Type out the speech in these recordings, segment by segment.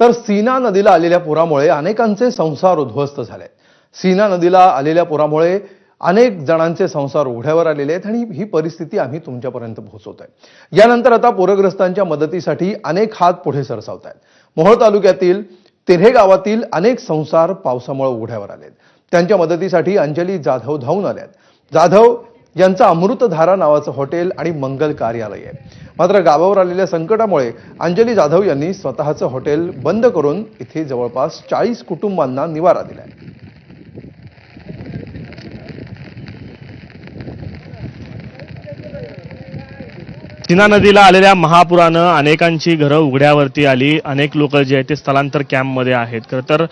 तर सीना नदीला आलेल्या पुरामुळे अनेकांचे संसार उद्ध्वस्त झाले. सीना नदीला आलेल्या पुरामुळे अनेक जणांचे संसार उघड्यावर आलेले आहेत आणि ही परिस्थिती आम्ही तुमच्यापर्यंत पोहोचवतोय. यानंतर आता पूरग्रस्तांच्या मदतीसाठी अनेक हात पुढे सरसावत आहेत मोहोळ तालुक्यातील तेरे गावातील अनेक संसार पावसामुळे उघड्यावर आलेत. त्यांच्या मदतीसाठी अंजली जाधव धावून आल्यात. जाधव यांचं अमृतधारा नावाचं हॉटेल आणि मंगल कार्यालय आहे. मात्र गावावर आलेल्या संकटामुळे अंजली जाधव यांनी स्वतःचं हॉटेल बंद करून इथे जवळपास चाळीस कुटुंबांना निवारा दिलाय. सिना नदीला आलेल्या महापुरानं अनेकांची घरं उघड्यावरती आली. अनेक लोक जे आहेत ते स्थलांतर कॅम्पमध्ये आहेत. खरं तर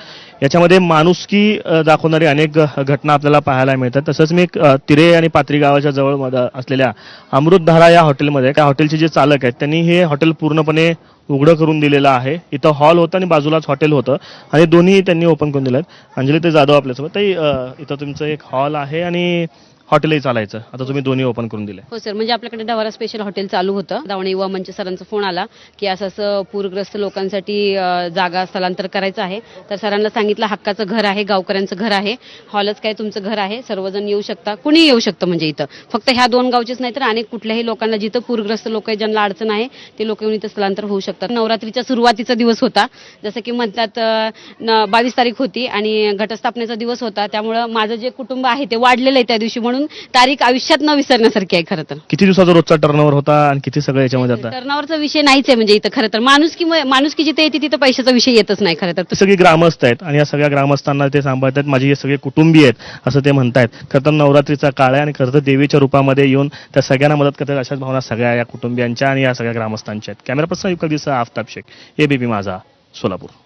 याच्यामध्ये माणुसकी दाखवणारी अनेक घटना आपल्याला पाहायला मिळतात. तसंच मी एक, तिरे आणि पात्री गावाच्या जवळ असलेल्या अमृतधारा या हॉटेलमध्ये त्या हॉटेलचे जे चालक आहेत त्यांनी हे हॉटेल पूर्णपणे उघडं करून दिलेलं आहे. इथं हॉल होतं आणि बाजूलाच हॉटेल होतं. आणि दोन्ही त्यांनी ओपन करून दिलं अंजली ते जाधव आपल्यासोबत. इथं तुमचं एक हॉल आहे आणि हॉटेलही चालायचं. आता तुम्ही दोन्ही ओपन करून दिले. हो सर म्हणजे आपल्याकडे डवारा स्पेशल हॉटेल चालू होतं. दावणे युवा मंच सरांचा फोन आला की असं असं पूरग्रस्त लोकांसाठी अं, जागा स्थलांतर करायचं आहे. तर सरांना सांगितलं हक्काचं घर आहे गावकऱ्यांचं घर आहे. हॉलच काय तुमचं घर आहे? सर्वजण येऊ शकता. कुणी येऊ शकतं म्हणजे इथं. फक्त ह्या दोन गावचेच नाही तर अनेक कुठल्याही लोकांना जिथं पूरग्रस्त लोक आहे ज्यांना अडचण आहे ते लोक येऊन इथं स्थलांतर होऊ शकतात. नवरात्रीच्या सुरुवातीचा दिवस होता. जसं की म्हणतात बावीस तारीख होती आणि घटस्थापनेचा दिवस होता. त्यामुळं माझं जे कुटुंब आहे ते वाढलेलं आहे त्या दिवशी म्हणून तारीख आयुष्यात न विसरण्यासारखी आहे खरं तर. किती दिवसाचा रोजचा टर्नओव्हर होता आणि किती सगळं याच्यामध्ये आता? टर्नावरचा विषय नाहीच आहे म्हणजे इथं खरं तर. माणुसकी माणुसकी जिथे येते तिथं पैशाचा विषय येतच नाही खरं तर. ते सगळी ग्रामस्थ आहेत आणि या सगळ्या ग्रामस्थांना ते सांभाळतात. माझे हे सगळे कुटुंबी आहेत असं ते म्हणतायत. खरं तर नवरात्रीचा काळ आहे आणि खरं तर देवीच्या रूपामध्ये येऊन त्या सगळ्यांना मदत करतात अशाच भावना सगळ्या या कुटुंबियांच्या आणि या सगळ्या ग्रामस्थांच्या आहेत. कॅमेरा पर्सन युक्त दिसा आफताब शेख. एबीपी माझा सोलापूर.